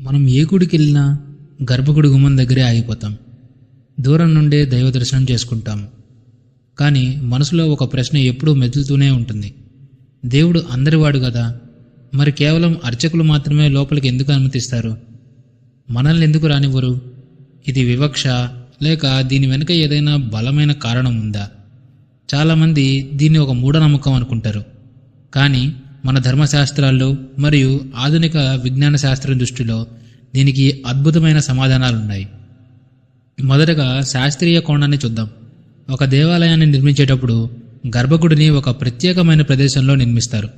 మనం ఏ గుడికి వెళ్ళినా గర్భగుడి గుమ్మం దగ్గరే ఆగిపోతాం. దూరం నుండే దైవ దర్శనం చేసుకుంటాం. కానీ మనసులో ఒక ప్రశ్న ఎప్పుడూ మెదులుతూనే ఉంటుంది. దేవుడు అందరివాడు కదా? మరి కేవలం అర్చకులు మాత్రమే లోపలికి ఎందుకు అనుమతిస్తారు? మనల్ని ఎందుకు రానివ్వరు? ఇది వివక్ష లేక దీని వెనుక ఏదైనా బలమైన కారణం ఉందా? చాలామంది దీన్ని ఒక మూఢనమ్మకం అనుకుంటారు. కానీ మన ధర్మశాస్త్రాల్లో మరియు ఆధునిక విజ్ఞాన శాస్త్రం దృష్టిలో దీనికి అద్భుతమైన సమాధానాలున్నాయి. మొదటగా శాస్త్రీయ కోణాన్ని చూద్దాం. ఒక దేవాలయాన్ని నిర్మించేటప్పుడు గర్భగుడిని ఒక ప్రత్యేకమైన ప్రదేశంలో నిర్మిస్తారు.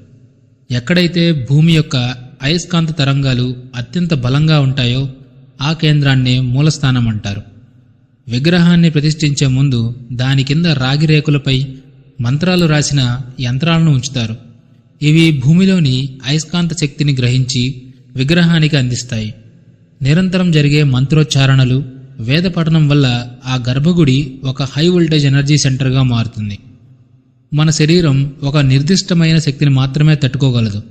ఎక్కడైతే భూమి యొక్క అయస్కాంత తరంగాలు అత్యంత బలంగా ఉంటాయో ఆ కేంద్రాన్ని మూలస్థానం అంటారు. విగ్రహాన్ని ప్రతిష్ఠించే ముందు దాని కింద రాగి రేకులపై మంత్రాలు రాసిన యంత్రాలను ఉంచుతారు. ఇవి భూమిలోని అయస్కాంత శక్తిని గ్రహించి విగ్రహానికి అందిస్తాయి. నిరంతరం జరిగే మంత్రోచ్చారణలు వేద పఠనం వల్ల ఆ గర్భగుడి ఒక హై వోల్టేజ్ ఎనర్జీ సెంటర్గా మారుతుంది. మన శరీరం ఒక నిర్దిష్టమైన శక్తిని మాత్రమే తట్టుకోగలదు.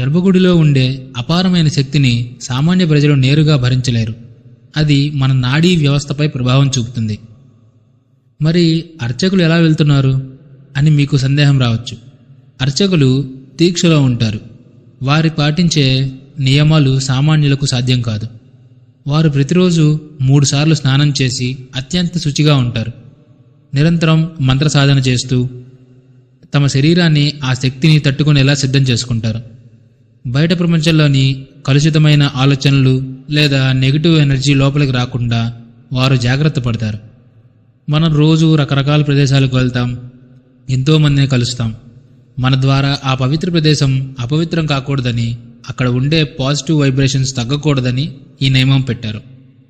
గర్భగుడిలో ఉండే అపారమైన శక్తిని సామాన్య ప్రజలు నేరుగా భరించలేరు. అది మన నాడీ వ్యవస్థపై ప్రభావం చూపుతుంది. మరి అర్చకులు ఎలా వెళ్తున్నారు? అని మీకు సందేహం రావచ్చు. అర్చకులు దీక్షలో ఉంటారు. వారి పాటించే నియమాలు సామాన్యులకు సాధ్యం కాదు. వారు ప్రతిరోజు మూడుసార్లు స్నానం చేసి అత్యంత శుచిగా ఉంటారు. నిరంతరం మంత్ర సాధన చేస్తూ తమ శరీరాన్ని ఆ శక్తిని తట్టుకునేలా సిద్ధం చేసుకుంటారు. బయట ప్రపంచంలోని కలుషితమైన ఆలోచనలు లేదా నెగిటివ్ ఎనర్జీ లోపలికి రాకుండా వారు జాగ్రత్త పడతారు. మనం రోజు రకరకాల ప్రదేశాలకు వెళ్తాం. ఎంతోమందిని కలుస్తాం. మన ద్వారా ఆ పవిత్ర ప్రదేశం అపవిత్రం కాకూడదని అక్కడ ఉండే పాజిటివ్ వైబ్రేషన్స్ తగ్గకూడదని ఈ నియమం పెట్టారు.